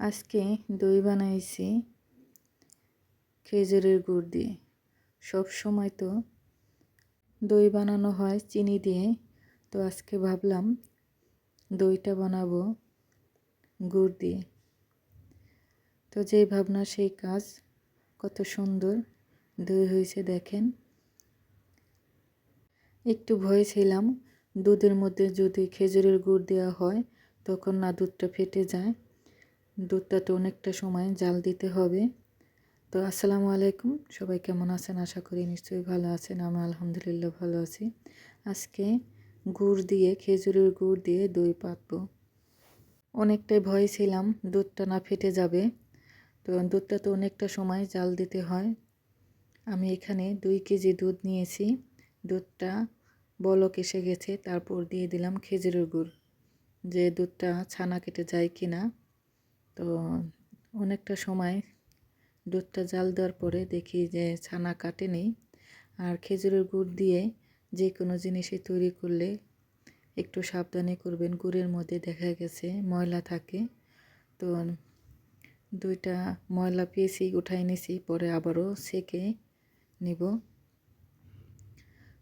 আজকে দই বানাইছি, খেজুরের গুড় দিয়ে। সব সময় তো দই বানানো হয় চিনি দিয়ে। তো আজকে ভাবলাম দইটা বানাবো গুড় দিয়ে। তো যেই ভাবনা, সেই কাজ কত সুন্দর দই হয়েছে দেখেন। একটু ভয় ছিলাম, দুধের মধ্যে যদি খেজুরের গুড় দেওয়া হয় তখন না দুধটা ফেটে যায়। দুধটা তো অনেকটা সময় জাল দিতে হবে। তো আসসালামু আলাইকুম। সবাই কেমন আছেন? আশা করি নিশ্চয়ই ভালো আছেন। আমি আলহামদুলিল্লাহ ভালো আছি। আজকে গুড় দিয়ে, খেজুরের গুড় দিয়ে দই পাতবো। অনেকটাই ভয় ছিলাম, দুধটা না ফেটে যাবে। তো দুধটা তো অনেকটা সময় জাল দিতে হয়। আমি এখানে দুই কেজি দুধ নিয়েছি। দুধটা বলক এসে গেছে, তারপর দিয়ে দিলাম খেজুরের গুড়। যে দুধটা ছানা কেটে যায় কি না তো অনেকটা সময় দুধটা জাল দেওয়ার পরে দেখি যে ছানা কাটেনি আর খেজুরের গুড় দিয়ে যে কোনো জিনিসই তৈরি করলে একটু সাবধানে করবেন। গুড়ের মধ্যে দেখা গেছে ময়লা থাকে। তো দুইটা ময়লা পেয়েছি, উঠাই নিছি, পরে আবারও সেকে নিব।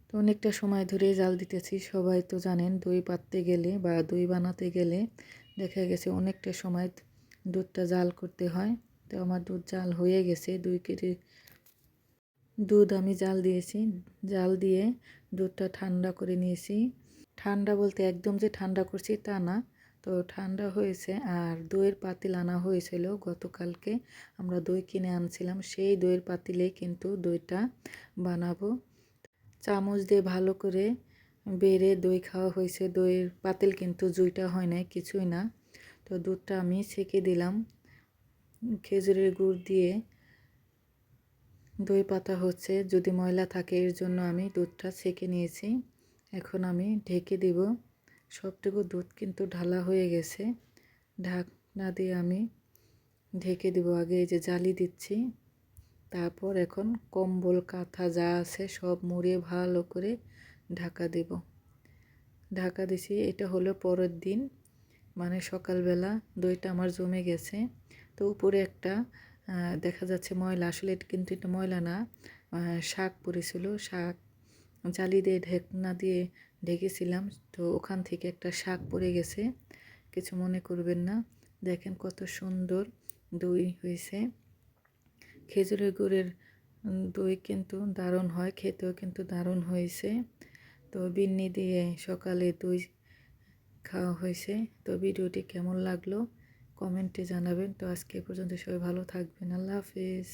তো অনেকটা সময় ধরে জাল দিতেছি। সবাই তো জানেন দই পাততে গেলে বা দই বানাতে গেলে দেখা গেছে অনেকটা সময় দুধটা জাল করতে হয়। তো আমার দুধ জাল হয়ে গেছে। দুই কেজি দুধ আমি জাল দিয়েছি। জাল দিয়ে দুধটা ঠান্ডা করে নিয়েছি। ঠান্ডা বলতে একদম যে ঠান্ডা করছি তা না। তো ঠান্ডা হয়েছে আর দইয়ের পাতিল আনা হয়েছিল গতকালকে। আমরা দই কিনে আনছিলাম। সেই দইয়ের পাতিলে কিন্তু দইটা বানাবো। চামচ দিয়ে ভালো করে বেড়ে দই খাওয়া হয়েছে। দইয়ের পাতিল কিন্তু জুইটা হয় নাই, কিছুই না। তো দুধটা আমি ছেঁকে দিলাম। খেজুরের গুড় দিয়ে দই পাতা হচ্ছে, যদি ময়লা থাকে এর জন্য আমি দুধটা ছেঁকে নিয়েছি। এখন আমি ঢেকে দিব। সবটুকু দুধ কিন্তু ঢালা হয়ে গেছে। ঢাকনা দিয়ে আমি ঢেকে দিব। আগে এই যে জালি দিচ্ছি, তারপর এখন কম্বল, কাঁথা যা আছে সব মুড়িয়ে ভালো করে ঢাকা দেব। ঢাকা দিছি, এটা হলো পরের দিন। মানে সকালবেলা দইটা আমার জমে গেছে। তো উপরে একটা দেখা যাচ্ছে ময়লা, আসলে কিন্তু এটা ময়লা না শাক পড়েছিল, শাক জালি দিয়ে, ঢেকনা দিয়ে ঢেকেছিলাম। তো ওখান থেকে একটা শাক পড়ে গেছে, কিছু মনে করবেন না। দেখেন কত সুন্দর দই হয়েছে। খেজুরের গুড়ের দই কিন্তু দারুণ হয়, খেতেও কিন্তু দারুণ হয়েছে। তো বিন্নি দিয়ে সকালে দই খাওয়া হয়েছে। তো ভিডিওটি কেমন লাগল? কমেন্টে জানাবেন। তো আজকে পর্যন্ত সবাই ভালো থাকবেন। আল্লাহ হাফিজ।